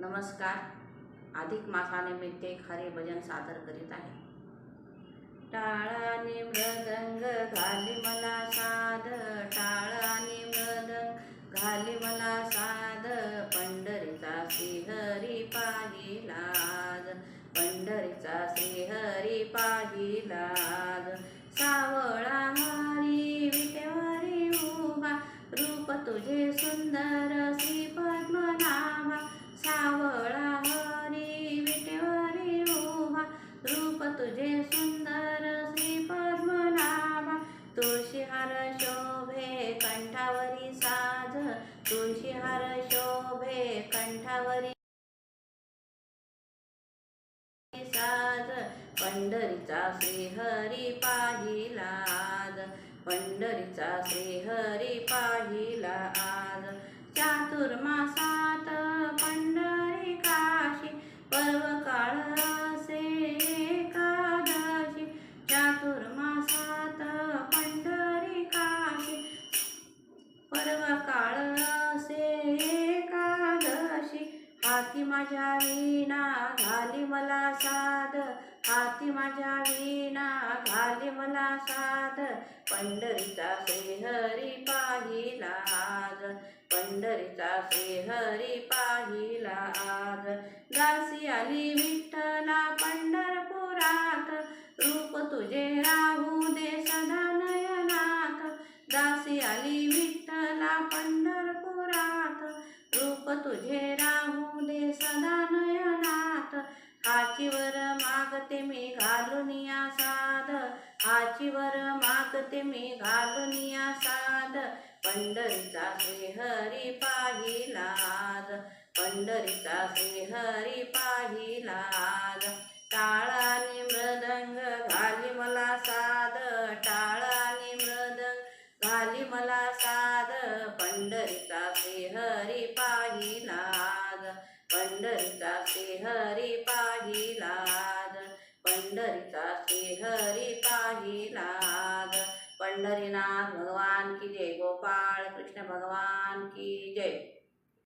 नमस्कार. अधिक मासानिमित्त एक हरे भजन सादर करीत आहे. टाळाने मृदंग घाली मला साध टाळाने मृदंग घाली मला साध. पंढरीचा श्रीहरी पाहिलाज पंढरीचा श्रीहरी पाहिलाज सावळा हरी विटेवारी उभा रूप तुझे सुंदर श्री पद्मनाभा. सावळा हरी विटेवारी उभा रूप तुझे सुंदर श्री पद्मनाभा. तुळशीहार शोभे कंठावरी साज तुळशीहार शोभे कंठावरी साज. पंढरीचा श्रीहरी पाहिलाज पंढरीचा श्रीहरी पाहिला आज चातुर्मासा हाती माझ्या वीणा घाली मला साध. हाती माझ्या वीणा घाली मला साध. पंढरीचा श्रीहरी पाहिला आज. पंढरीचा श्रीहरी पाहिला आज. दासी आली विठ्ठला पंढरपुरात. रूप तुझे राहू दे सदा नयनात. दासी आली विठ्ठला पंढरपुरात. रूप तुझे राहू आचीवर मागते मी घालून या साध. हाचीवर मागते मी घालून या साध. पंढरीचा श्रीहरी पाहिलाज पंढरीचा श्रीहरी पाहिलाज टाळाने मृदंग घाली मला साध. टाळाने मृदंग घाली मला साध. पंढरीचा श्रीहरी पाहिलाज पंढरीचा श्रीहरी पाहिलाज पंढरीचा श्रीहरी पाहिलाज पंढरीनाथ भगवान की जय गोपाळ कृष्ण भगवान की जय.